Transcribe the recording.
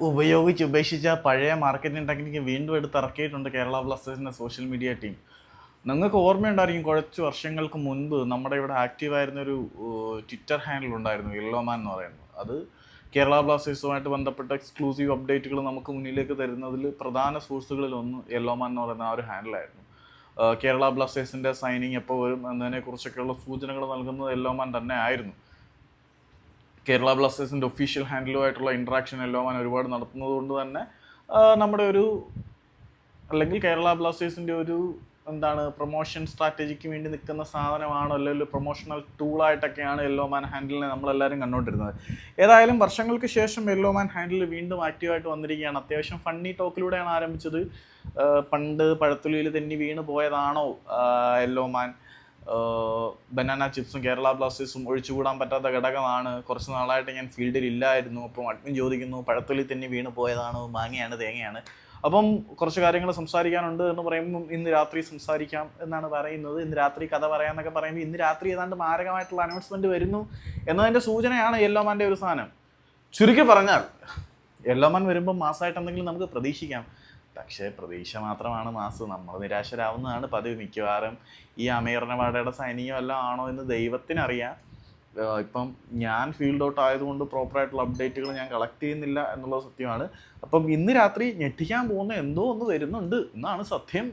ഉപയോഗിച്ച് ഉപേക്ഷിച്ച പഴയ മാർക്കറ്റിംഗ് ടെക്നിക്ക് വീണ്ടും എടുത്ത് ഇറക്കിയിട്ടുണ്ട് കേരള ബ്ലാസ്റ്റേഴ്സിന്റെ സോഷ്യൽ മീഡിയ ടീം നിങ്ങൾക്ക് ഓർമ്മയുണ്ടായിരിക്കും കുറച്ച് വർഷങ്ങൾക്ക് മുൻപ് നമ്മുടെ ഇവിടെ ആക്റ്റീവായിരുന്ന ഒരു ട്വിറ്റർ ഹാൻഡിൽ ഉണ്ടായിരുന്നു യെല്ലോമാൻ എന്ന് പറയുന്നത്. അത് കേരള ബ്ലാസ്റ്റേഴ്സുമായിട്ട് ബന്ധപ്പെട്ട എക്സ്ക്ലൂസീവ് അപ്ഡേറ്റുകൾ നമുക്ക് മുന്നിലേക്ക് തരുന്നതിൽ പ്രധാന സോഴ്സുകളിൽ ഒന്ന് യെല്ലോമാൻ എന്ന് പറയുന്ന ആ ഒരു ഹാൻഡിലായിരുന്നു കേരള ബ്ലാസ്റ്റേഴ്സിന്റെ സൈനിങ് എപ്പോൾ വരും എന്നതിനെക്കുറിച്ചൊക്കെയുള്ള സൂചനകൾ നൽകുന്നത് യെല്ലോമാൻ തന്നെ ആയിരുന്നു. കേരള ബ്ലാസ്റ്റേഴ്സിന്റെ ഒഫീഷ്യൽ ഹാൻഡിലുമായിട്ടുള്ള ഇൻട്രാക്ഷൻ എല്ലോമാൻ ഒരുപാട് നടത്തുന്നത് കൊണ്ട് തന്നെ നമ്മുടെ ഒരു അല്ലെങ്കിൽ കേരള ബ്ലാസ്റ്റേഴ്സിന്റെ ഒരു എന്താണ് പ്രൊമോഷൻ സ്ട്രാറ്റജിക്ക് വേണ്ടി നിൽക്കുന്ന സാധനമാണ് അല്ലെങ്കിൽ ഒരു പ്രൊമോഷണൽ ടൂളായിട്ടൊക്കെയാണ് യെല്ലോമാൻ ഹാൻഡിലിനെ നമ്മളെല്ലാവരും കണ്ടുകൊണ്ടിരുന്നത്. ഏതായാലും വർഷങ്ങൾക്ക് ശേഷം യെല്ലോമാൻ ഹാൻഡിൽ വീണ്ടും ആക്റ്റീവായിട്ട് വന്നിരിക്കുകയാണ്. അത്യാവശ്യം ഫണ്ണി ടോക്കിലൂടെയാണ് ആരംഭിച്ചത്. പണ്ട് പഴത്തുള്ളിയിൽ തന്നെ വീണ് പോയതാണോ യെല്ലോമാൻ ബനാന ചിപ്സും കേരള ബ്ലാസ്റ്റേഴ്സും ഒഴിച്ചുകൂടാൻ പറ്റാത്ത ഘടകമാണ്. കുറച്ച് നാളായിട്ട് ഞാൻ ഫീൽഡിൽ ഇല്ലായിരുന്നു. അപ്പം അഡ്മിൻ ചോദിക്കുന്നു പഴത്തുള്ളി തന്നെ വീണ് പോയതാണ്? മാങ്ങയാണ് തേങ്ങയാണ്? അപ്പം കുറച്ച് കാര്യങ്ങൾ സംസാരിക്കാനുണ്ട് എന്ന് പറയുമ്പോൾ ഇന്ന് രാത്രി സംസാരിക്കാം എന്നാണ് പറയുന്നത്. ഇന്ന് രാത്രി കഥ പറയാമെന്നൊക്കെ പറയുമ്പോൾ ഇന്ന് രാത്രി ഏതാണ്ട് മാരകമായിട്ടുള്ള അനൗൺസ്മെന്റ് വരുന്നു എന്നതിന്റെ സൂചനയാണ് യെല്ലോമാന്റെ ഒരു സാധനം. ചുരുക്കി പറഞ്ഞാൽ യെല്ലോമാൻ വരുമ്പോൾ മാസമായിട്ട് എന്തെങ്കിലും നമുക്ക് പ്രതീക്ഷിക്കാം. പക്ഷേ പ്രതീക്ഷ മാത്രമാണ് മാസ്. നമ്മൾ നിരാശരാവുന്നതാണ് പതിവ്. മിക്കവാറും ഈ അമീറിനവാടയുടെ സൈനികം എല്ലാം ആണോ എന്ന് ദൈവത്തിനറിയാം. ഇപ്പം ഞാൻ ഫീൽഡ് ഔട്ട് ആയതുകൊണ്ട് പ്രോപ്പറായിട്ടുള്ള അപ്ഡേറ്റുകൾ ഞാൻ കളക്ട് ചെയ്യുന്നില്ല എന്നുള്ളത് സത്യമാണ്. അപ്പം ഇന്ന് രാത്രി ഞെട്ടിക്കാൻ പോകുന്ന എന്തോ ഒന്ന് വരുന്നുണ്ട് എന്നാണ് സത്യം.